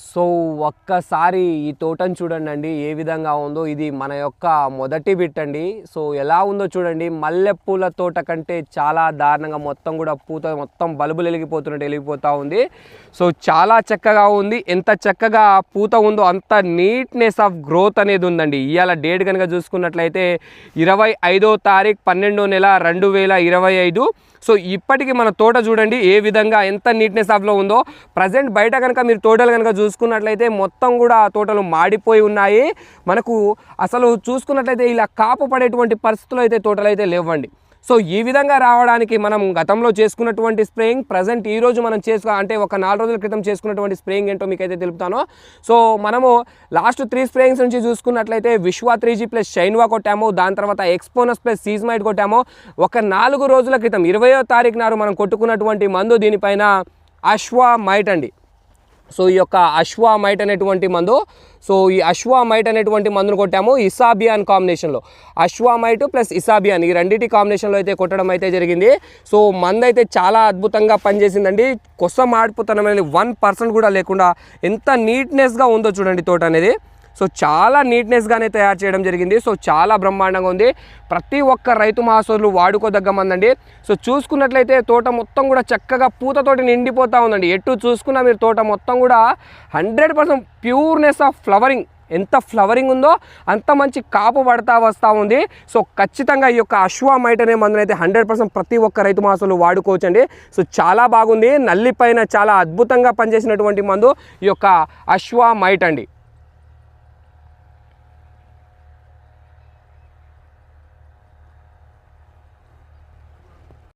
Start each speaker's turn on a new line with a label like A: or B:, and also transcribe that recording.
A: So ఒక్కసారి ఈ తోటను చూడండి ఏ విధంగా ఉందో. ఇది మన యొక్క మొదటి బిట్ అండి సో ఎలా ఉందో చూడండి. మల్లెపూల తోట కంటే చాలా దారుణంగా మొత్తం కూడా పూత మొత్తం బల్బులు వెలిగిపోతున్నట్టు వెలిగిపోతూ ఉంది. సో చాలా చక్కగా ఉంది. ఎంత చక్కగా పూత ఉందో అంత నీట్నెస్ ఆఫ్ గ్రోత్ అనేది ఉందండి. ఇవాళ డేట్ కనుక చూసుకున్నట్లయితే ఇరవై ఐదో తారీఖు పన్నెండో నెల రెండు వేల ఇరవై ఐదు. సో ఇప్పటికీ మన తోట చూడండి ఏ విధంగా ఎంత నీట్నెస్ ఆఫ్లో ఉందో. ప్రజెంట్ బయట కనుక మీరు తోటలు కనుక చూసుకున్నట్లయితే మొత్తం కూడా ఆ తోటలు మాడిపోయి ఉన్నాయి. మనకు అసలు చూసుకున్నట్లయితే ఇలా కాపు పడేటువంటి పరిస్థితులు అయితే తోటలు అయితే లేవండి. సో ఈ విధంగా రావడానికి మనం గతంలో చేసుకున్నటువంటి స్ప్రేయింగ్ ప్రజెంట్ ఈ రోజు మనం చేసుకో అంటే ఒక నాలుగు రోజుల క్రితం చేసుకున్నటువంటి స్ప్రేయింగ్ ఏంటో మీకైతే తెలుపుతానో. సో మనము లాస్ట్ త్రీ స్ప్రేయింగ్స్ నుంచి చూసుకున్నట్లయితే విశ్వ త్రీ జీ ప్లస్ షైన్వా కొట్టాము. దాని తర్వాత ఎక్స్పోనస్ ప్లస్ సీజ్మైట్ కొట్టాము. ఒక నాలుగు రోజుల క్రితం ఇరవయో తారీఖు నాడు మనం కొట్టుకున్నటువంటి మందు దీనిపైన అశ్వా మైట్ అండి. సో ఈ యొక్క అశ్వామైట్ అనేటువంటి మందు సో ఈ అశ్వామైట్ అనేటువంటి మందును కొట్టాము ఇసాబియాన్ కాంబినేషన్లో. అశ్వామైట్ ప్లస్ ఇసాబియాన్ ఈ రెండింటి కాంబినేషన్లో అయితే కొట్టడం అయితే జరిగింది. సో మందు అయితే చాలా అద్భుతంగా పనిచేసిందండి. కొసం మాడిపోతనం అనేది వన్ పర్సెంట్ కూడా లేకుండా ఎంత నీట్నెస్గా ఉందో చూడండి తోట అనేది. సో చాలా నీట్నెస్గానే తయారు చేయడం జరిగింది. సో చాలా బ్రహ్మాండంగా ఉంది. ప్రతి ఒక్క రైతు మహాసోదరులు వాడుకోదగ్గ మందండి. సో చూసుకున్నట్లయితే తోట మొత్తం కూడా చక్కగా పూతతోటి నిండిపోతూ ఉందండి. ఎటు చూసుకున్నా మీరు తోట మొత్తం కూడా hundred percent pureness of flowering ఎంత ఫ్లవరింగ్ ఉందో అంత మంచి కాపు పడతా వస్తూ ఉంది. సో ఖచ్చితంగా ఈ యొక్క అశ్వా మైట్ అనే మందునైతే హండ్రెడ్ పర్సెంట్ ప్రతి ఒక్క రైతు మాసంలో వాడుకోవచ్చండి. సో చాలా బాగుంది. నల్లి పైన చాలా అద్భుతంగా పనిచేసినటువంటి మందు ఈ యొక్క అశ్వా మైట్ అండి.